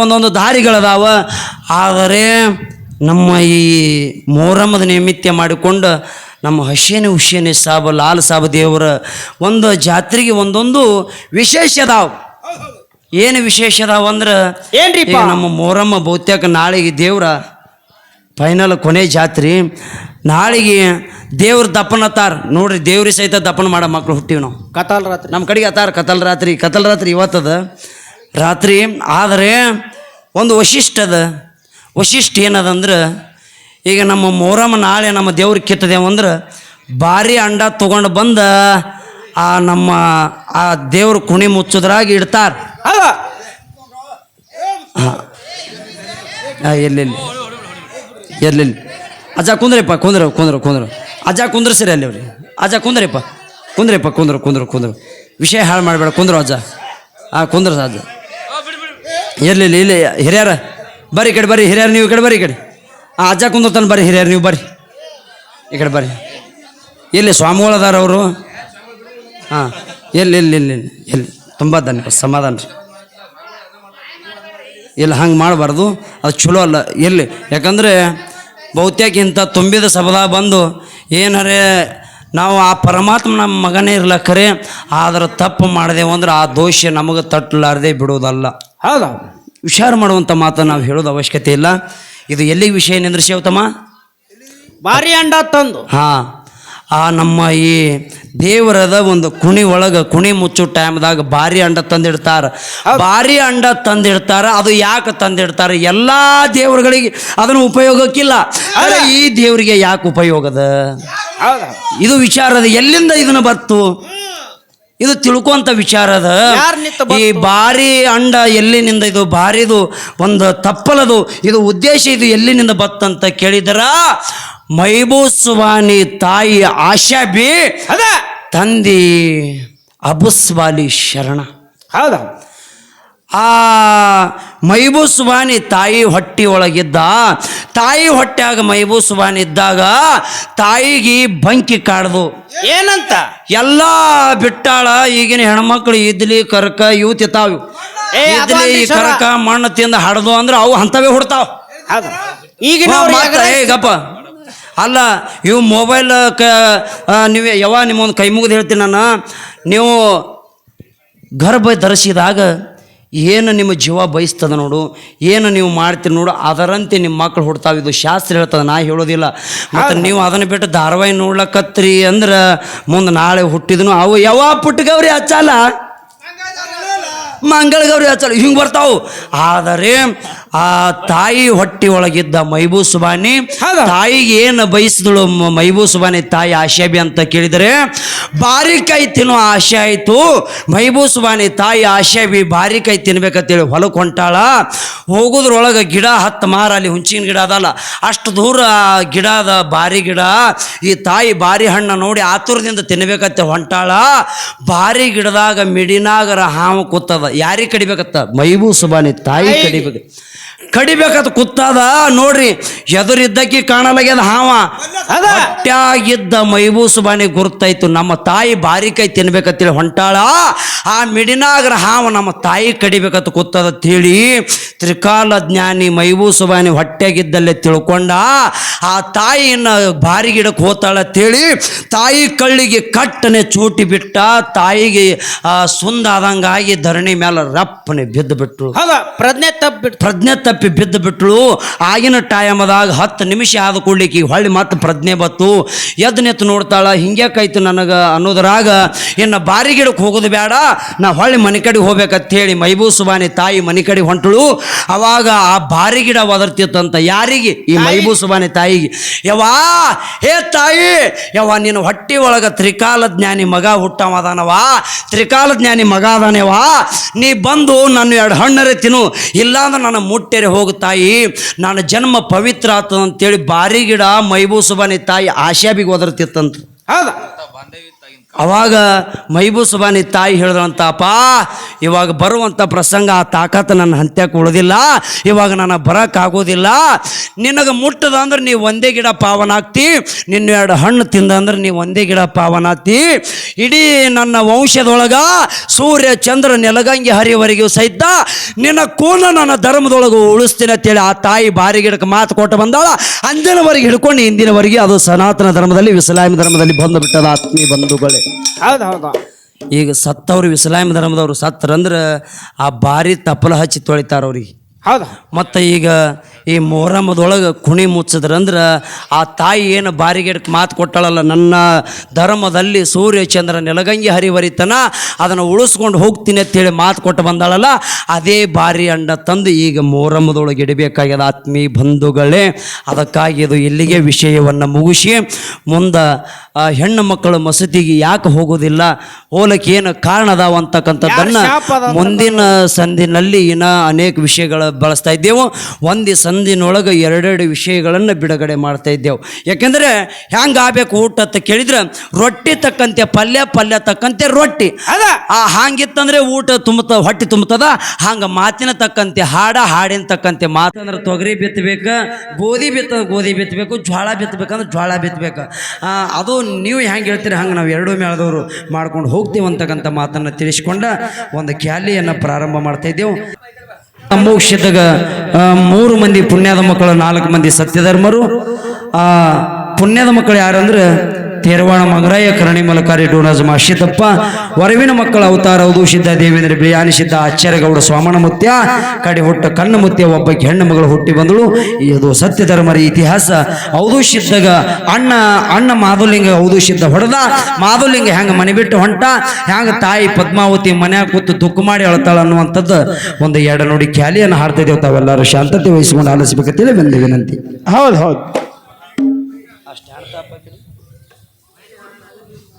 ಒಂದೊಂದು ದಾರಿಗಳದಾವ. ಆದರೆ ನಮ್ಮ ಈ ಮೊಹರಮ್ಮದ ನಿಮಿತ್ತ ಮಾಡಿಕೊಂಡು ನಮ್ಮ ಹಸೇನೆ ಹುಷೇನೆ ಸಾಬ ಲಾಲ್ ಸಾಬ ದೇವರ ಒಂದು ಜಾತ್ರೆಗೆ ಒಂದೊಂದು ವಿಶೇಷ ಅದಾವ. ಏನು ವಿಶೇಷ ಅದಾವ ಅಂದ್ರೆ ಏನ್ರಿ ನಮ್ಮ ಮೊಹರಮ್ಮ ಬಹುತೇಕ ನಾಳೆಗೆ ದೇವ್ರ ಫೈನಲ್ ಕೊನೆ ಜಾತ್ರೆ. ನಾಳೆಗೆ ದೇವ್ರ ದಪ್ಪನತ್ತಾರ ನೋಡ್ರಿ ದೇವ್ರಿ ಸಹಿತ ದಪ್ಪನ ಮಾಡೋ ಮಕ್ಳು ಹುಟ್ಟಿವಿ ನಾವು. ಕತಾಲ್ ರಾತ್ರಿ. ನಮ್ಮ ಕಡೆಗೆ ಅತ್ತಾರ ಕತಲ್ ರಾತ್ರಿ. ಕತಲ್ ರಾತ್ರಿ ಇವತ್ತದ. ರಾತ್ರಿ ಆದರೆ ಒಂದು ವಶಿಷ್ಠದ ವಶಿಷ್ಠ ಏನದಂದ್ರೆ ಈಗ ನಮ್ಮ ಮೊಹರಮ್ ನಾಳೆ ನಮ್ಮ ದೇವ್ರಿಗೆ ಕಿತ್ತದೇವು ಅಂದ್ರೆ ಭಾರಿ ಅಂಡ ತೊಗೊಂಡು ಬಂದ ಆ ನಮ್ಮ ಆ ದೇವ್ರ ಕುಣಿ ಮುಚ್ಚೋದ್ರಾಗ ಇಡ್ತಾರ. ಅದ ಎಲ್ಲೆಲ್ಲಿ ಎಲ್ಲೆಲ್ಲಿ ಅಜ್ಜ ಕುಂದ್ರಪ್ಪ ಕುಂದ್ರ ಕುಂದ್ರ ಕುಂದ್ರ. ಅಜ್ಜ ಕುಂದ್ರಸಿರಿ ಅಲ್ಲಿ ಅವ್ರಿ ಅಜ್ಜ ಕುಂದ್ರಪ್ಪ. ಕುಂದ್ರಪ್ಪ ಕುಂದ್ರ ಕುಂದ್ರ ಕುಂದ್ರ. ವಿಷಯ ಹಾಳು ಮಾಡಬೇಡ ಕುಂದ್ರ ಅಜ್ಜ. ಆ ಕುಂದ್ರ ಅಜ್ಜ. ಎಲ್ಲಿ ಇಲ್ಲಿ ಇಲ್ಲಿ ಹಿರಿಯರ, ಬರ್ರಿ ಕಡೆ ಬರ್ರಿ. ಹಿರಿಯರು, ನೀವು ಕಡೆ ಬರ್ರಿ ಈ ಕಡೆ. ಆ ಅಜ್ಜ ಕುಂದ್ರತಾನ ಬರ್ರಿ, ಹಿರಿಯರು, ನೀವು ಬರ್ರಿ. ಈ ಕಡೆ ಬರ್ರಿ. ಎಲ್ಲಿ ಸ್ವಾಮಿಗಳು ಅದಾರ ಅವರು. ಹಾಂ ಎಲ್ಲಿ ಎಲ್ಲಿ ಇಲ್ಲಿ ಎಲ್ಲಿ ತುಂಬ ಧನ್ಯವಾದ ಸಮಾಧಾನ ರೀ. ಇಲ್ಲಿ ಹಂಗೆ ಮಾಡಬಾರ್ದು. ಅದು ಚಲೋ ಅಲ್ಲ. ಎಲ್ಲಿ ಯಾಕಂದರೆ ಬಹುತೇಕ ಇಂಥ ತುಂಬಿದ ಸಬದ ಬಂದು ಏನಾರೇ ನಾವು ಆ ಪರಮಾತ್ಮ ನಮ್ಮ ಮಗನೇ ಇರ್ಲಕ್ಕರೆ, ಆದ್ರೆ ತಪ್ಪು ಮಾಡಿದೆವು ಅಂದ್ರೆ ಆ ದೋಷ ನಮಗೆ ತಟ್ಟಲಾರದೆ ಬಿಡೋದಲ್ಲ. ಹೌದ. ವಿಚಾರ ಮಾಡುವಂಥ ಮಾತು ನಾವು ಹೇಳೋದು ಅವಶ್ಯಕತೆ ಇಲ್ಲ. ಇದು ಎಲ್ಲಿಗೆ ವಿಷಯ ನಿಂದ್ರಿಸ್ಯಾವತಮ್ಮ ಭಾರಿ ಅಂಡ ತಂದು. ಹಾಂ. ಆ ನಮ್ಮ ಈ ದೇವರದ ಒಂದು ಕುಣಿ ಒಳಗೆ ಕುಣಿ ಮುಚ್ಚು ಟೈಮ್ದಾಗ ಭಾರಿ ಅಂಡ ತಂದಿಡ್ತಾರೆ. ಭಾರಿ ಅಂಡ ತಂದಿಡ್ತಾರೆ. ಅದು ಯಾಕೆ ತಂದಿಡ್ತಾರೆ? ಎಲ್ಲ ದೇವರುಗಳಿಗೆ ಅದನ್ನು ಉಪಯೋಗಕ್ಕಿಲ್ಲ. ಆದರೆ ಈ ದೇವರಿಗೆ ಯಾಕೆ ಉಪಯೋಗದ? ಹೌದ. ಇದು ವಿಚಾರದ ಎಲ್ಲಿಂದ ಇದನ್ನು ಬತ್ತು ಇದು ತಿಳ್ಕೊಂತ ವಿಚಾರ ಅದ. ಈ ಭಾರಿ ಅಂಡ ಎಲ್ಲಿನಿಂದ ಇದು ಭಾರಿದು ಒಂದು ತಪ್ಪಲದು ಇದು ಉದ್ದೇಶ ಇದು ಎಲ್ಲಿನಿಂದ ಬತ್ತಂತ ಕೇಳಿದರ ಮೈಬೂಸ್ವಾನಿ ತಾಯಿ ಆಶಾ ಬಿ ಅದ. ತಂದಿ ಅಬುಸ್ವಾಲಿ ಶರಣ. ಹೌದ? ಆ ಮೈಬೂಸುಬಾನಿ ತಾಯಿ ಹೊಟ್ಟಿ ಒಳಗಿದ್ದ ತಾಯಿ ಹೊಟ್ಟೆಯಾಗ ಮೈಬೂಸ್ವಾನಿ ಇದ್ದಾಗ ತಾಯಿಗೆ ಬಂಕಿ ಕಾಡ್ದು. ಏನಂತ? ಎಲ್ಲ ಬಿಟ್ಟಾಳ ಈಗಿನ ಹೆಣ್ಮಕ್ಳು ಇದ್ಲಿ ಕರ್ಕ ಇವು ತಿಂತಾವ್ ಇವು. ಏ, ಇದ್ಲಿ ಕರ್ಕ ಮಣ್ಣು ತಿಂದು ಹಡ್ದು ಅಂದ್ರೆ ಅವು ಅಂತವೇ ಹುಡ್ತಾವ. ಈಗಿನ ಗಪ್ಪ. ಅಲ್ಲ ಇವು ಮೊಬೈಲ್ ಕ ನೀವು ಯಾವ ನಿಮ್ಮೊಂದು ಕೈ ಮುಗಿದು ಹೇಳ್ತೀನಿ ನಾನು. ನೀವು ಗರ್ಭ ಧರಿಸಿದಾಗ ಏನು ನಿಮ್ಮ ಜೀವ ಬಯಸ್ತದ ನೋಡು ಏನು ನೀವು ಮಾಡ್ತೀರಿ ನೋಡು ಅದರಂತೆ ನಿಮ್ಮ ಮಕ್ಕಳು ಹುಡ್ತಾವ. ಇದು ಶಾಸ್ತ್ರ ಹೇಳ್ತದೆ ನಾ ಹೇಳೋದಿಲ್ಲ. ಮತ್ತು ನೀವು ಅದನ್ನು ಬಿಟ್ಟು ಧಾರವಾಹಿ ನೋಡ್ಲಕತ್ರಿ ಅಂದ್ರೆ ಮುಂದೆ ನಾಳೆ ಹುಟ್ಟಿದನು ಅವು ಯಾವ ಪುಟ್ಟಗವ್ರಿ ಹಚ್ಚಲ್ಲ ಮಂಗಳಗೌರಿ ಹಚ್ಚಲ್ಲ ಹಿಂಗೆ ಬರ್ತಾವು. ಆದರೆ ಆ ತಾಯಿ ಹೊಟ್ಟಿ ಒಳಗಿದ್ದ ಮೈಬೂ ಸುಬಾನಿ ತಾಯಿಗೆ ಏನು ಬಯಸಿದಳು ಮೈಬೂಸುಬಾನಿ ಮೈಬೂ ಸುಬಾನಿ ತಾಯಿ ಆಶಾಬಿ ಅಂತ ಕೇಳಿದರೆ ಬಾರಿಕಾಯಿ ತಿನ್ನೋ ಆಶೆ ಆಯಿತು. ಮೈಬೂ ಸುಬಾನಿ ತಾಯಿ ಆಶಾಬಿ ಬಾರಿಕಾಯಿ ತಿನ್ಬೇಕಂತೇಳಿ ಹೊಲಕ್ಕೆ ಹೊಂಟಾಳ. ಹೋಗೋದ್ರೊಳಗೆ ಗಿಡ ಹತ್ತು ಮಾರ ಅಲ್ಲಿ ಹುಂಚಿನ ಗಿಡ ಅದಲ್ಲ. ಅಷ್ಟು ದೂರ ಆ ಗಿಡದ ಬಾರಿ ಗಿಡ. ಈ ತಾಯಿ ಬಾರಿ ಹಣ್ಣು ನೋಡಿ ಆತುರದಿಂದ ತಿನ್ಬೇಕಂತ ಹೊಂಟಾಳ. ಬಾರಿ ಗಿಡದಾಗ ಮಿಡಿನಾಗರ ಹಾವು ಕೂತದ. ಯಾರಿಗೆ ಕಡಿಬೇಕತ್ತ? ಮೈಬೂ ಸುಬಾನಿ ತಾಯಿ ಕಡಿಬೇಕು ಕಡಿಬೇಕಂತ ಕುತ್ತಾದ ನೋಡ್ರಿ ಎದುರಿದ್ದಕ್ಕೆ ಕಾಣಲಾಗ್ಯದ ಹಾವ. ಅದ. ಹೊಟ್ಯಾಗಿದ್ದ ಬಾನಿ ಗುರುತಾಯ್ತು. ನಮ್ಮ ತಾಯಿ ಬಾರಿಕಾಯಿ ತಿನ್ಬೇಕಂತೇಳಿ ಹೊಂಟಾಳ. ಆ ಮಿಡಿನಾಗರ ಹಾವ ನಮ್ಮ ತಾಯಿ ಕಡಿಬೇಕಂತ ಕೂತದ ತಿಳಿ ತ್ರಿಕಾಲ ಜ್ಞಾನಿ ಮೈಬೂ ಬಾನಿ ಹೊಟ್ಟೆಗಿದ್ದಲ್ಲೇ ತಿಳ್ಕೊಂಡ ಆ ತಾಯಿನ ಬಾರಿ ಗಿಡಕ್ಕೆ ಹೋತಾಳ ತಿಳಿ ತಾಯಿ ಕಳ್ಳಿಗೆ ಕಟ್ಟನೆ ಚೂಟಿ ಬಿಟ್ಟ ತಾಯಿಗೆ ಆ ಸುಂದಾದಂಗಾಗಿ ಧರಣಿ ಮೇಲೆ ರಪ್ಪನೆ ಬಿದ್ದು ಬಿಟ್ಟು ಪ್ರಜ್ಞೆ ತಪ್ಪಿಟ್ಟು ಪ್ರಜ್ಞೆ ತಪ್ಪಿ ಬಿದ್ದು ಬಿಟ್ಟಳು ಆಗಿನ ಟೈಮದಾಗ ಹತ್ತು ನಿಮಿಷ ಆದ ಕೂಡ್ಲಿಕ್ಕೆ ಹೊಳ್ಳಿ ಮತ್ತೆ ಪ್ರಜ್ಞೆ ಬತ್ತು ಎದ್ದು ನೋಡ್ತಾಳೆ ಹಿಂಗ್ಯಾಕೈತು ಹಿಂಗ್ಯಾಕಾಯ್ತು ನನಗೆ ಅನ್ನೋದ್ರಾಗ ಇನ್ನು ಬಾರಿ ಗಿಡಕ್ಕೆ ಹೋಗೋದು ಬೇಡ. ನಾ ಹೊಳ್ಳಿ ಮನೆ ಕಡೆ ಹೋಗ್ಬೇಕಂತ ಹೇಳಿ ಮೈಬೂ ಸುಬಾನಿ ತಾಯಿ ಮನೆ ಕಡೆ ಹೊಂಟಳು. ಅವಾಗ ಆ ಬಾರಿ ಗಿಡ ಒದರ್ತಿತ್ತಂತ ಯಾರಿಗೆ? ಈ ಮೈಬೂ ಸುಬಾನಿ ತಾಯಿಗೆ. ಯವಾ ಹೇ ತಾಯಿ ಯವ ನಿನ್ನ ಹೊಟ್ಟಿ ಒಳಗೆ ತ್ರಿಕಾಲ ಜ್ಞಾನಿ ಮಗ ಹುಟ್ಟವಾದಾನವಾ ತ್ರಿಕಾಲ ಜ್ಞಾನಿ ಮಗ ಅದಾನೆವಾ ನೀ ಬಂದು ನನ್ನ ಎರಡು ಹಣ್ಣರೆ ತಿನ್ನು. ಇಲ್ಲಾಂದ್ರೆ ನನ್ನ ಮುಟ್ಟೆರೆ ಹೋಗು ತಾಯಿ ನನ್ನ ಜನ್ಮ ಪವಿತ್ರ ಆತದಂತೇಳಿ ಬಾರಿ ಗಿಡ ಮೈಬೂಸುಬಾನಿ ತಾಯಿ ಆಶಾಬಿಗೆ ಒದರ್ತಿತ್ತಂತ. ಹೌದ. ಅವಾಗ ಮೈಬೂಸುಬಾನಿ ತಾಯಿ ಹೇಳಿದ್ರಂತಪ್ಪ ಇವಾಗ ಬರುವಂಥ ಪ್ರಸಂಗ ಆ ತಾಕತ್ತು ನನ್ನ ಹಂತ್ಯಕ್ಕೆ ಉಳಿದಿಲ್ಲ, ಇವಾಗ ನಾನು ಬರೋಕ್ಕಾಗೋದಿಲ್ಲ ನಿನಗೆ ಮುಟ್ಟದ ಅಂದ್ರೆ ನೀವು ಒಂದೇ ಗಿಡ ಪಾವನಾಗ್ತಿ ನಿನ್ನ ಎರಡು ಹಣ್ಣು ತಿಂದ ಅಂದ್ರೆ ನೀವು ಒಂದೇ ಗಿಡ ಪಾವನಾಗ್ತಿ ಇಡೀ ನನ್ನ ವಂಶದೊಳಗೆ ಸೂರ್ಯ, ಚಂದ್ರ, ನೆಲಗಂಗೆ ಹರಿಯವರೆಗೂ ಸಹಿತ ನಿನ್ನ ಕೂನ ನನ್ನ ಧರ್ಮದೊಳಗೆ ಉಳಿಸ್ತೀನಿ ಅಂತೇಳಿ ಆ ತಾಯಿ ಬಾರಿ ಗಿಡಕ್ಕೆ ಮಾತು ಕೊಟ್ಟು ಬಂದಾಳ. ಅಂದಿನವರೆಗೆ ಹಿಡ್ಕೊಂಡು ಇಂದಿನವರೆಗೆ ಅದು ಸನಾತನ ಧರ್ಮದಲ್ಲಿ ಇಸ್ಲಾಮಿ ಧರ್ಮದಲ್ಲಿ ಬಂದು ಬಿಟ್ಟದ ಆತ್ಮೀಯ ಬಂಧುಗಳೇ. ಹೌದು ಹೌದು. ಈಗ ಸತ್ತವ್ರು ಇಸ್ಲಾಂ ಧರ್ಮದವ್ರು ಸತ್ತರಂದ್ರೆ ಆ ಬಾರಿ ತಪ್ಪಲ ಹಚ್ಚಿ ತೊಳಿತಾರ ಅವ್ರಿಗೆ. ಹೌದಾ. ಮತ್ತು ಈಗ ಈ ಮೊಹರಮದೊಳಗೆ ಕುಣಿ ಮುಚ್ಚಿದ್ರಂದ್ರೆ ಆ ತಾಯಿ ಏನು ಬಾರಿಗೆಡ್ಕೆ ಮಾತು ಕೊಟ್ಟಳಲ್ಲ ನನ್ನ ಧರ್ಮದಲ್ಲಿ ಸೂರ್ಯ ಚಂದ್ರ ನೆಲಗಂಗಿ ಹರಿವರಿತನ ಅದನ್ನು ಉಳಿಸ್ಕೊಂಡು ಹೋಗ್ತೀನಿ ಅಂತೇಳಿ ಮಾತು ಕೊಟ್ಟು ಬಂದಾಳಲ್ಲ ಅದೇ ಬಾರಿ ಅಂಡ ತಂದು ಈಗ ಮೊಹರಮದೊಳಗೆ ಇಡಬೇಕಾಗ್ಯದ ಆತ್ಮೀ ಬಂಧುಗಳೇ. ಅದಕ್ಕಾಗಿ ಇದು ಇಲ್ಲಿಗೆ ವಿಷಯವನ್ನು ಮುಗಿಸಿ ಮುಂದೆ ಹೆಣ್ಣು ಮಕ್ಕಳು ಮಸೂತಿಗೆ ಯಾಕೆ ಹೋಗೋದಿಲ್ಲ ಹೋಲಕ್ಕೆ ಏನು ಕಾರಣ ಅದಾವ ಅಂತಕ್ಕಂಥದ್ದನ್ನು ಮುಂದಿನ ಸಂದಿನಲ್ಲಿ ಇನ್ನು ಅನೇಕ ವಿಷಯಗಳ ಬಳಸ್ತಾ ಇದ್ದೇವೆ. ಒಂದು ಸಂದಿನೊಳಗೆ ಎರಡೆರಡು ವಿಷಯಗಳನ್ನು ಬಿಡುಗಡೆ ಮಾಡ್ತಾ ಇದ್ದೆವು. ಯಾಕೆಂದರೆ ಹೆಂಗೆ ಆಗ್ಬೇಕು ಊಟ ಅಂತ ಕೇಳಿದ್ರೆ ರೊಟ್ಟಿ ತಕ್ಕಂತೆ ಪಲ್ಯ ಪಲ್ಯ ತಕ್ಕಂತೆ ರೊಟ್ಟಿ. ಅದ. ಆ ಹಾಂಗಿತ್ತಂದ್ರೆ ಊಟ ತುಂಬುತ್ತ ಹೊಟ್ಟೆ ತುಂಬುತ್ತದ ಹಂಗೆ ಮಾತಿನ ತಕ್ಕಂತೆ ಹಾಡ ಹಾಡಿನ ತಕ್ಕಂತೆ ಮಾತಂದ್ರೆ ತೊಗರಿ ಬಿತ್ತಬೇಕು ಗೋಧಿ ಬಿತ್ತ ಗೋಧಿ ಬಿತ್ತಬೇಕು ಜ್ವಾಳ ಬಿತ್ತಬೇಕಂದ್ರೆ ಜ್ವಾಳ ಬಿತ್ತಬೇಕು. ಅದು ನೀವು ಹೆಂಗೆ ಹೇಳ್ತೀರಿ ಹಂಗೆ ನಾವು ಎರಡೂ ಮೇಳದವರು ಮಾಡ್ಕೊಂಡು ಹೋಗ್ತೀವಿ ಅಂತಕ್ಕಂಥ ಮಾತನ್ನು ತಿಳಿಸ್ಕೊಂಡು ಒಂದು ಕ್ಯಾಲಿಯನ್ನು ಪ್ರಾರಂಭ ಮಾಡ್ತಾ ಇದ್ದೆವು. ಮೋಕ್ಷದಾಗ ಮೂರು ಮಂದಿ ಪುಣ್ಯದ ಮಕ್ಕಳು ನಾಲ್ಕು ಮಂದಿ ಸತ್ಯಧರ್ಮರು. ಆ ಪುಣ್ಯದ ಮಕ್ಕಳು ಯಾರಂದ್ರೆ ತೇರವಾಣ ಮಂಗರಾಯ ಕರಣಿ ಮಲಕಾರಿ ಡೋನಾಜ್ ಮಾಶಿತಪ್ಪ. ವರವಿನ ಮಕ್ಕಳ ಅವತಾರ ಸಿದ್ಧ ದೇವೇಂದ್ರ ಬಿಯಾನಿಸಿದ್ದ ಆಚಾರ್ಯಗೌಡ ಸ್ವಾಮಣ ಮುತ್ಯ ಕಡೆ ಹುಟ್ಟ ಕಣ್ಣ ಮುತ್ಯ ಒಬ್ಬ ಹೆಣ್ಣು ಮಗಳು ಹುಟ್ಟಿ ಬಂದಳು. ಇದು ಸತ್ಯ ಧರ್ಮರ ಇತಿಹಾಸ. ಅವಧೂಷಿದ್ದಾಗ ಅಣ್ಣ ಅಣ್ಣ ಮಾಧುಲಿಂಗ ಅವಧೂಷಿದ್ದ ಹೊಡೆದ. ಮಾಧುಲಿಂಗ ಹೆಂಗೆ ಮನೆ ಬಿಟ್ಟು ಹೊಂಟ. ಹೆಂಗೆ ತಾಯಿ ಪದ್ಮಾವತಿ ಮನ್ಯಾಗ ಕೂತು ದುಃಖ ಮಾಡಿ ಅಳ್ತಾಳ ಅನ್ನುವಂಥದ್ದು ಒಂದು ಎರಡು ನೋಡಿ ಖ್ಯಾಲಿಯನ್ನು ಹಾಡ್ತಾ ಇದ್ದೇವೆ ತಾವೆಲ್ಲರೂ. ಶಾಂತತೆ ವಹಿಸಿಕೊಂಡು ಆಲಿಸಬೇಕಂತೇಳಿ ಬಂದಿವೆ ವಿನಂತಿ ಹೌದು ಹೌದು.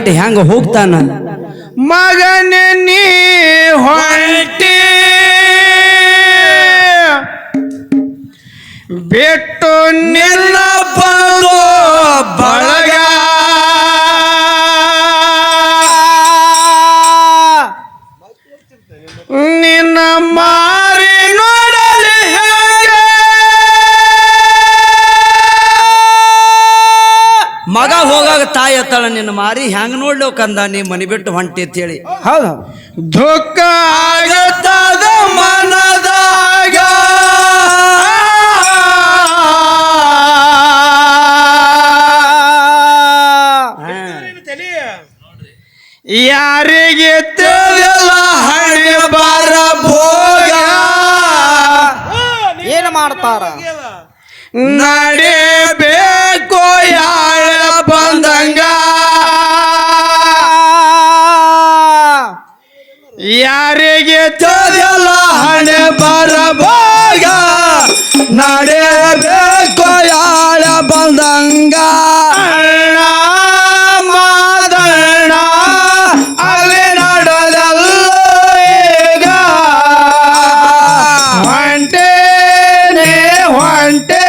ಬಿಟ್ಟು ಹೆಂಗ ಹೋಗ್ತಾನ? ಮಗನ ನೀ ಹೊಂಟಿ ಬಿಟ್ಟು ನಿನ್ನ ಬಳಗ. ನಿನ್ನ ಮಾರಿ ನೋಡಲಿ ಹೇಗೆ? ಮಗ ಹೋಗಾಗ ತಾಯಿ ಅತ್ತಾಳ ನಿನ್ನ ಮಾರಿ ಹೆಂಗ್ ನೋಡ್ಲೋ ಕಂದ ನೀ ಮನಿ ಬಿಟ್ಟು ಹೊಂಟಿ ಅಂತೇಳಿ ಹೌದು. ದುಃಖ ಆಗತ್ತದ ಮನದಾಗ ಯಾರಿಗೆ ತಿಳಿಯಲ್ಲ ಹಣೆ ಬಾರ ಭೋಗ. ಏನು ಮಾಡ್ತಾರ? ನಡೆ ಬೇಕೋ ಬಂದಂಗ ಯಾರಿಗೆ ತಿಳಿಯಲ್ಲ ಹಣೆ ಬರಬಾಗ? ನಡೆಯಬೇಕು ಯಾರ ಬಂದಂಗ? ಮಾದಣ್ಣ ಅಲ್ಲಿ ಹೊಂಟೆ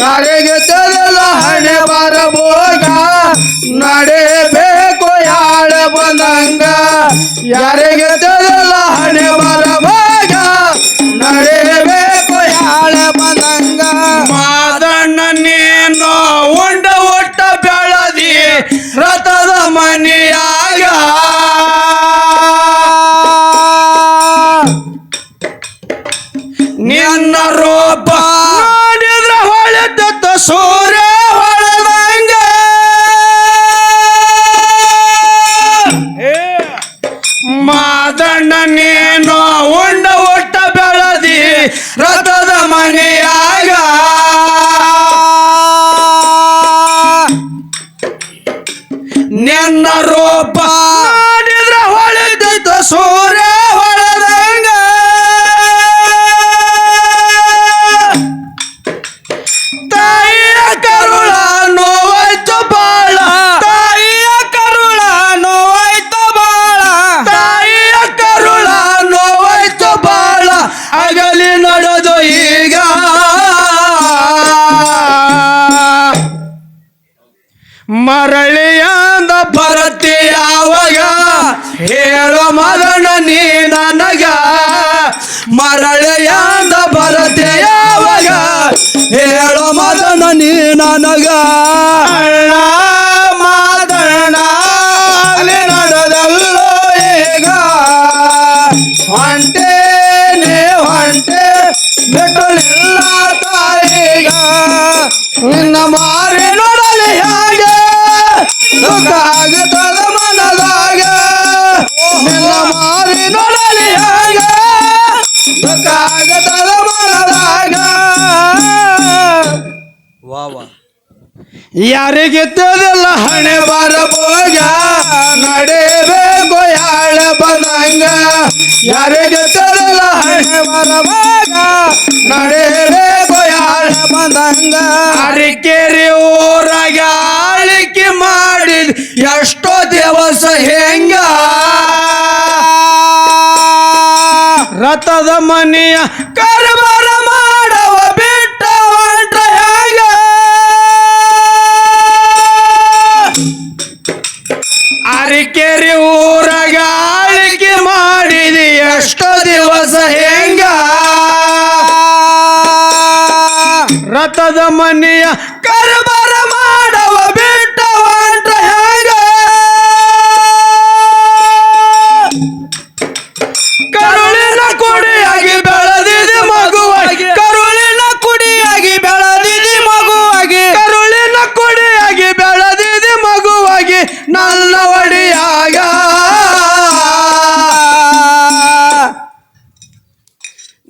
ಯಾರಿಗೆ ತೆರಲ ಹಣೆ ಬರಬೋಗ ನಡೆಬೇಕು ಯಾಳ ಬಂದಂಗ ಯಾರಿಗೆ ತೆರಲ ಹಣೆ ಬರಬೋಗ ನಡೆಯಬೇಕು ಯಾಳ ಬಂದಂಗ ಮಾದಣ್ಣ ನೀನು ಉಂಡ ಒಟ್ಟ ಬೆಳದಿ ರಥದ ಮನೆಯಾಗ. ನಿನ್ನ ರೂಪ ಸೂರ್ಯ ಹೊಳದಂಗ. ಮಾದಣ್ಣ ನೀನು ಉಂಡ ಒಟ್ಟ ಬೆಳದಿ ರಥದ ಮನೆಯಾಗ. ನಿನ್ನ ರೂಪ ಮಾರಿ ನೋಡಲಿ ಹೇಗೆ ದುಃಖ ಆಗುತ್ತದ ಮನದಾಗ ನಿನ್ನ ಮಾರಿ ನೋಡಲಿ ಹೇಗೆ ದುಃಖ ಆಗುತ್ತದ ಮನದಾಗ ಯಾರಿಗೆ ತಿಳಿದಿಲ್ಲ ಹಣೆ ಬರಬೋಗ ನಡೆಯಬೇಕು ಯಾಳ ಬಂದಂಗ ಯಾರಿಗೆ ತಿಳಿದಿಲ್ಲ ಹಣೆ ಬರಬೋಗ ನಡೆಯಬೇಕು ಯಾಳ ಬಂದಂಗ. ಅರಿಕೆರಿ ಊರಾಗ ಆಳಿಕೆ ಮಾಡಿದ ಎಷ್ಟೋ ದಿವಸ ಹೆಂಗ? ರಥದ ಮನೆಯ ಕರ್ಬರ ಮಾಡವ ಬಿಟ್ಟ ಹೊಂಟ ಹೆಂಗ? ಅರಿಕೆರಿ ಊರಾಗ ರಥದ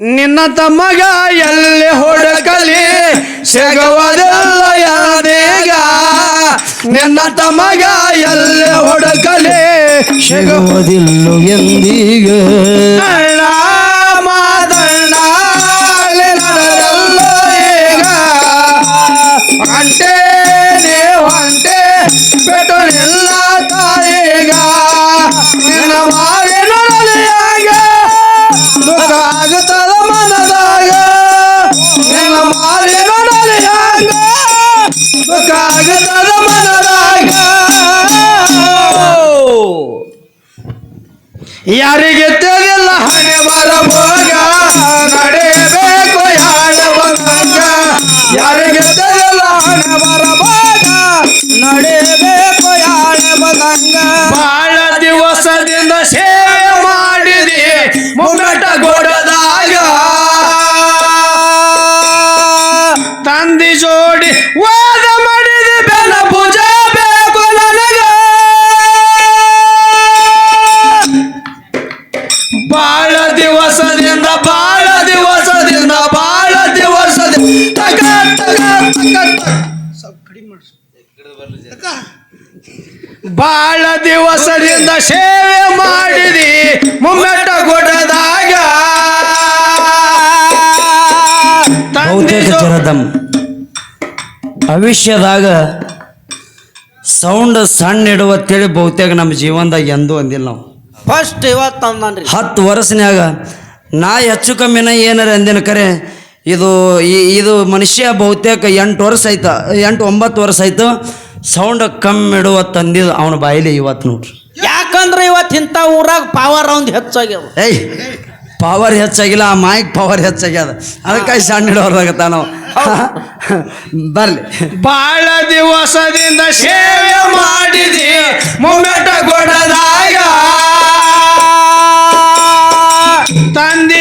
ನಿನ್ನ ತಮ್ಮಗ ಎಲ್ಲಿ ಹೊಡಕಲಿ ಸಿಗುವುದಿಲ್ಲ ಯಾದೇಗ. ನಿನ್ನ ತಮ್ಮಗ ಎಲ್ಲಿ ಹೊಡಕಲಿ ಸಿಗುವ ಸಿಗುವುದಿಲ್ಲ ಎಂದೀಗ ಯಾರಿಗೆ ತಿಳಿಲ್ಲ ಹಣೆ ಬರಬೋಗ ನಡೆಯಬೇಕು ಬಾಳ ದಿವಸದಿಂದ ಸೇವೆ ಮಾಡಿದಿ ಮುಮ್ಮೆಟ್ಟ ಗೊಡದಾಗ ಬಹುತೇಕ ಜರದಮ್ ಭವಿಷ್ಯದಾಗ ಸೌಂಡ್ ಸಣ್ಣ ತಿಳಿ ಬಹುತೇಕ ನಮ್ಮ ಜೀವನದಾಗ ಎಂದೂ ಅಂದಿಲ್ಲ ನಾವು. ಫಸ್ಟ್ ಇವತ್ತು ಹತ್ತು ವರ್ಷನ್ಯಾಗ ನಾ ಹೆಚ್ಚು ಕಮ್ಮಿನ ಏನಾರ ಅಂದಿನ ಕರೆ ಇದು ಇದು ಮನುಷ್ಯ ಬಹುತೇಕ ಎಂಟು ವರ್ಷ ಆಯ್ತು ಎಂಟು ಒಂಬತ್ತು ವರ್ಷ ಆಯ್ತು. ಸೌಂಡ್ ಕಮ್ಮಿ ಇಡುವ ತಂದಿದ್ದು ಅವನ ಬಾಯಿಲಿ ಇವತ್ತು ನೋಡ್ರಿ. ಯಾಕಂದ್ರೆ ಇವತ್ತು ಇಂಥ ಊರಾಗ ಪವರ್ ಅವ್ನು ಹೆಚ್ಚಾಗ್ಯವ. ಏಯ್ ಪವರ್ ಹೆಚ್ಚಾಗಿಲ್ಲ ಆ ಮೈಕ್ ಪವರ್ ಹೆಚ್ಚಾಗ್ಯದ. ಅದಕ್ಕಾಗಿ ಸಣ್ಣ ಹಿಡೋರ್ದಾಗತ್ತ ನಾವು. ಬರ್ಲಿ. ಬಾಳ ದಿವಸದಿಂದ ಸೇವೆ ಮಾಡಿದಿ ಮುಮ್ಮೆಟ ಕೊಡದಾಗ ತಂದಿ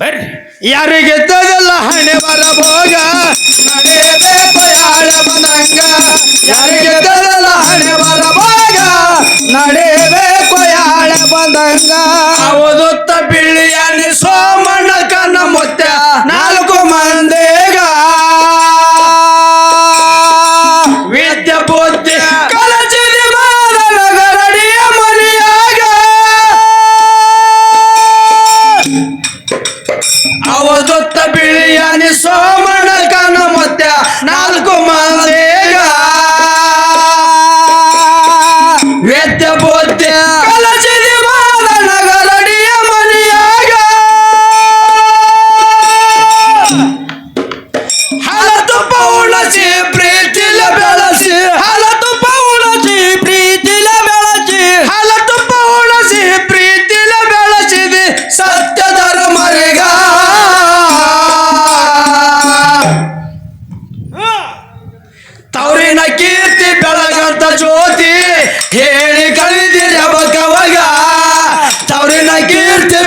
ಬರ್ರಿ. ಯಾರಿಗೆದ್ದದಲ್ಲ ಹಣೆ ಬರಬೋಗ ನಡೆಯಬೇಕು ಬಂದಂಗ ಮನಂಗ? ಯಾರಿಗೆದ್ದದಲ್ಲ ಹಣೆ ಬರಬೋಗ ನಡೆಯಬೇಕು ಯಾಳ ಬಂದಂಗ ಅವದುತ್ತ ಬಿಳಿಯ ಸೋಮಣ್ಣ ಕನ್ನ ಮುತ್ತ ನಾಲ್ಕು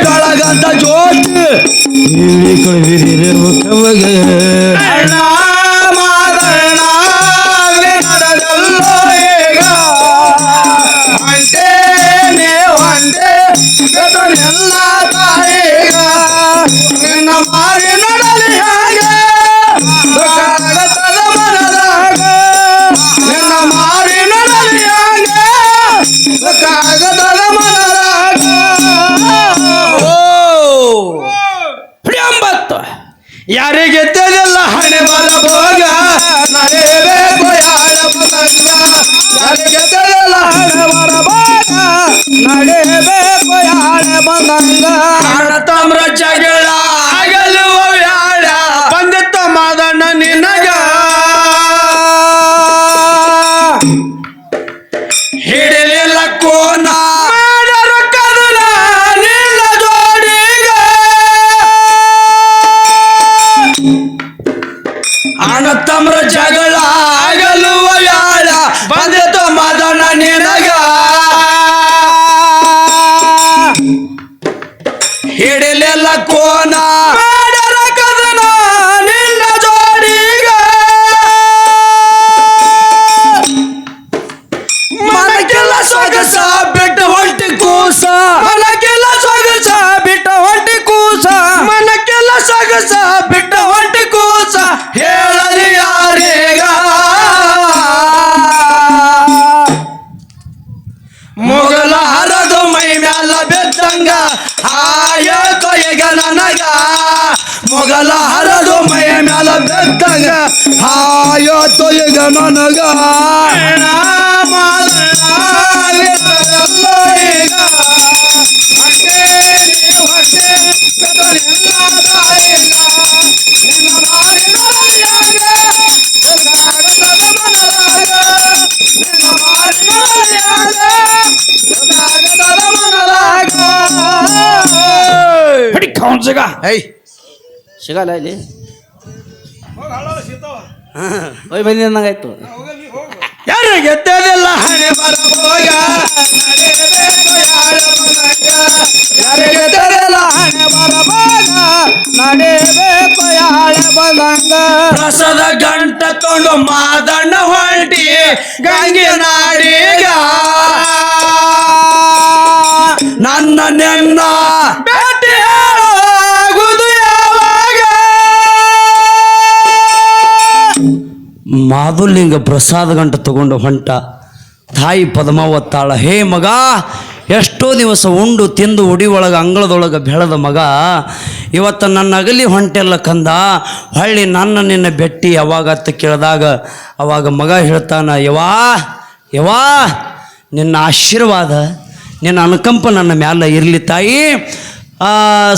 ಕೀರ್ತಿ ಬೆಳಗಂತ ಜ್ಯೋತಿ ಅಣ್ಣ ಮಾದಣ್ಣ ನಡೆದಲ್ಲೋ ಈಗ ಹೊಂಟೇನೆ ಹೊಂಟೆ ಎಲ್ಲ ಯಾರಿಗೆದ್ದದೆಲ್ಲ ಹಣೆ ಬರ ಭೋಗ ನಡೆಯಬೇಕು ಯಾರ ಪತಂಗ ಯಾರಿಗೆದ್ದದೆಲ್ಲ ಹಣೆ ಬರ ಭೋಗ ನಡೆಯಬೇಕು ಯಾರ ಬಂದಂಗ ತಾಮ್ರ ಜಗಳ ಬೆದ್ದಂಗ ಆಯತ ಈಗ ನನಗ ಏಯ್ ಸಿಗಲ್ಲ ಇಲ್ಲಿ ಹೋಯ್ ಬನ್ನಿ ಅಂದಂಗಾಯ್ತು ಯಾರು ಯಾರು ಗೆದ್ದದಿಲ್ಲ ಹಣೆ ಬರಬೋಯ? ಯಾರ ಗೆದ್ದದಿಲ್ಲ ಹಣೆ ಬರಬೋಗ ನಡೆಯಬೇಕು ಯಾಳ ಬಂದಂಗ ರಸದ ಗಂಟ ತೊಂಡು ಮಾದಣ್ಣ ಹೊಂಟಿ ಗಂಗೆ ನಾಡಿಗ ನನ್ನ ನೆನ್ನ ಮಾಧುಲಿಂಗ ಪ್ರಸಾದ ಗಂಟ ತಗೊಂಡು ಹೊಂಟ. ತಾಯಿ ಪದ್ಮಾವತ್ತಾಳ ಹೇ ಮಗ, ಎಷ್ಟೋ ದಿವಸ ಉಂಡು ತಿಂದು ಉಡಿ ಒಳಗೆ ಅಂಗಳದೊಳಗೆ ಬೆಳೆದ ಮಗ, ಇವತ್ತು ನನ್ನ ಅಗಲಿ ಹೊಂಟೆಲ್ಲ ಕಂದ, ಹೊಳ್ಳಿ ನನ್ನ ನಿನ್ನ ಬೆಟ್ಟಿ ಯಾವಾಗ ಅಂತ ಕೇಳಿದಾಗ ಅವಾಗ ಮಗ ಹೇಳ್ತಾನ ಯವಾ ಯವಾ ನಿನ್ನ ಆಶೀರ್ವಾದ, ನಿನ್ನ ಅನುಕಂಪ ನನ್ನ ಮ್ಯಾಲ ಇರಲಿ ತಾಯಿ ಆ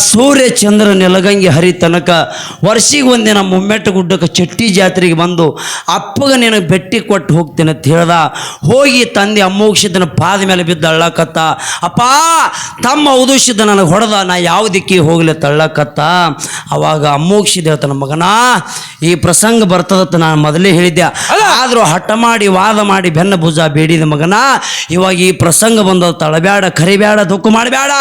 ಸೂರ್ಯ ಚಂದ್ರ ನೆಲಗಂಗೆ ಹರಿ ತನಕ ವರ್ಷಿಗೆ ಒಂದಿನ ಮುಮ್ಮೆಟ್ಟು ಗುಡ್ಡಕ್ಕೆ ಚಟ್ಟಿ ಜಾತ್ರೆಗೆ ಬಂದು ಅಪ್ಪಗ ನಿನಗೆ ಬೆಟ್ಟಿ ಕೊಟ್ಟು ಹೋಗ್ತೀನಿ ಅಂತ ಹೇಳ್ದ. ಹೋಗಿ ತಂದೆ ಅಮ್ಮೋಕ್ಷಿದನ ಪಾದ ಮೇಲೆ ಬಿದ್ದು ಅಳ್ಳಕತ್ತ. ಅಪ್ಪ ತಮ್ಮ ಔದುಷಿದ್ದ ನನಗೆ ಹೊಡೆದ ನಾ ಯಾವ ದಿಕ್ಕಿಗೆ ಹೋಗ್ಲಿ ತಳ್ಳಕತ್ತ ಅವಾಗ ಅಮ್ಮೋಕ್ಷಿದ ಹೇಳ್ತಾನ ಮಗನ ಈ ಪ್ರಸಂಗ ಬರ್ತದತ್ತ ನಾನು ಮೊದಲೇ ಹೇಳಿದ್ದೆ. ಆದರೂ ಹಠ ಮಾಡಿ ವಾದ ಮಾಡಿ ಬೆನ್ನ ಭುಜ ಬೇಡಿದ ಮಗನ. ಇವಾಗ ಈ ಪ್ರಸಂಗ ಬಂದ ತಳಬೇಡ ಕರಿಬ್ಯಾಡ ದುಃಖ ಮಾಡಬೇಡ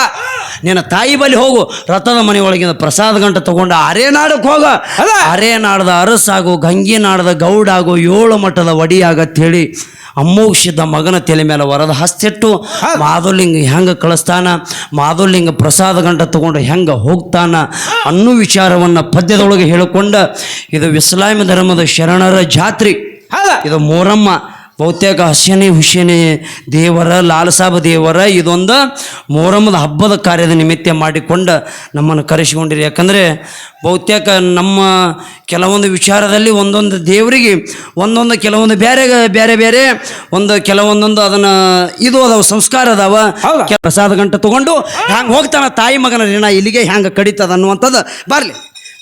ನಿನ್ನ ತಾಯಿ ಬಳಿ ಹೋಗು. ರಥದ ಮನೆ ಒಳಗಿನ ಪ್ರಸಾದ ಗಂಟ ತಗೊಂಡು ಅರೇನಾಡಕ್ಕೆ ಹೋಗ. ಅರೇನಾಡದ ಅರಸಾಗು ಗಂಗಿನಾಡದ ಗೌಡಾಗು ಏಳು ಮಠದ ಒಡಿಯಾಗತ್ತೇಳಿ ಅಮ್ಮೋಕ್ಷಿದ್ದ ಮಗನ ತಲೆ ಮೇಲೆ ವರದ ಹಸ್ತಿಟ್ಟು ಮಾಧುಲಿಂಗ ಹೆಂಗೆ ಕಳಿಸ್ತಾನ ಮಾಧುಲಿಂಗ ಪ್ರಸಾದ ಗಂಟ ತಗೊಂಡು ಹೆಂಗೆ ಹೋಗ್ತಾನ ಅನ್ನೋ ವಿಚಾರವನ್ನು ಪದ್ಯದೊಳಗೆ ಹೇಳಿಕೊಂಡ ಇದು ಇಸ್ಲಾಂ ಧರ್ಮದ ಶರಣರ ಜಾತ್ರಿ. ಇದು ಮೋರಮ್ಮ. ಬಹುತೇಕ ಹಸನಿ ಹುಸೇನಿ ದೇವರ ಲಾಲಸಾಬ ದೇವರ ಇದೊಂದು ಮೊಹರಮದ ಹಬ್ಬದ ಕಾರ್ಯದ ನಿಮಿತ್ತ ಮಾಡಿಕೊಂಡು ನಮ್ಮನ್ನು ಕರೆಸಿಕೊಂಡಿರಿ. ಯಾಕಂದರೆ ಬಹುತೇಕ ನಮ್ಮ ಕೆಲವೊಂದು ವಿಚಾರದಲ್ಲಿ ಒಂದೊಂದು ದೇವರಿಗೆ ಒಂದೊಂದು ಕೆಲವೊಂದು ಬೇರೆ ಬೇರೆ ಬೇರೆ ಒಂದು ಕೆಲವೊಂದೊಂದು ಅದನ್ನು ಇದು ಅದಾವ ಸಂಸ್ಕಾರ ಅದಾವ. ಪ್ರಸಾದ ಗಂಟೆ ತೊಗೊಂಡು ಹ್ಯಾಂಗೆ ಹೋಗ್ತಾನ ತಾಯಿ ಮಗನ ಋಣ ಇಲ್ಲಿಗೆ ಹ್ಯಾಂಗೆ ಕಡಿತದ ಅನ್ನುವಂಥದ್ದು ಬರಲಿ.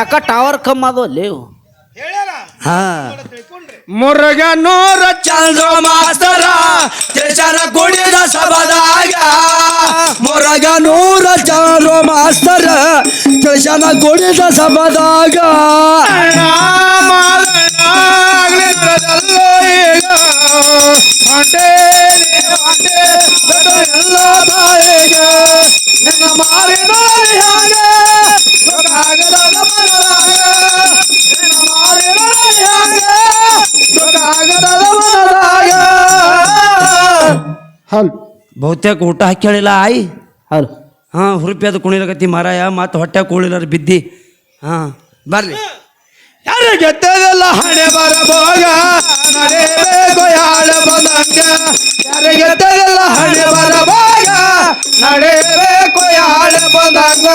ಯಾಕ ಟವರ್ ಕಮ್ ಅದು ಲೇವು ಹಾ ಮುರುಗ ನೂರ ಚಂದ್ರ ಮಾಸ್ತರ ದೇಶರ ಕುಡಿದ ಸಬದಾಗ ಮುರುಗ ನೂರ ಚಂದ್ರ ಮಾಸ್ತರ ದೇಶನ ಕುಡಿದ ಸಬದಾಗ ನಿನ್ನ ಬಹುತೇಕ ಊಟ ಹಾಕ್ಯಾಳಿಲ್ಲ ಆಯ್? ಹಲ್. ಹಾಂ ಹುರುಪಿ ಅದು ಕುಣಿಲಕತ್ತಿ ಮಾರಾಯ ಮತ್ತು ಹೊಟ್ಟೆ ಕೂಳಿಲಾರ ಬಿದ್ದಿ. ಹಾಂ ಬರ್ರಿ. ಯಾರು ಗೆದ್ದದಲ್ಲ ಹಣೆ ಬರಬೋಗ ನಡೆ ಬಂದಂಗ ಯಾರಿಗೆ ಗೆದ್ದದಲ್ಲ ಹಣೆ ಬರಬಾಗ. ನಡೆಯಬೇಕು ಯಾಳ ಬಂದಂಗ.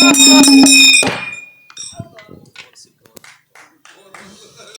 Música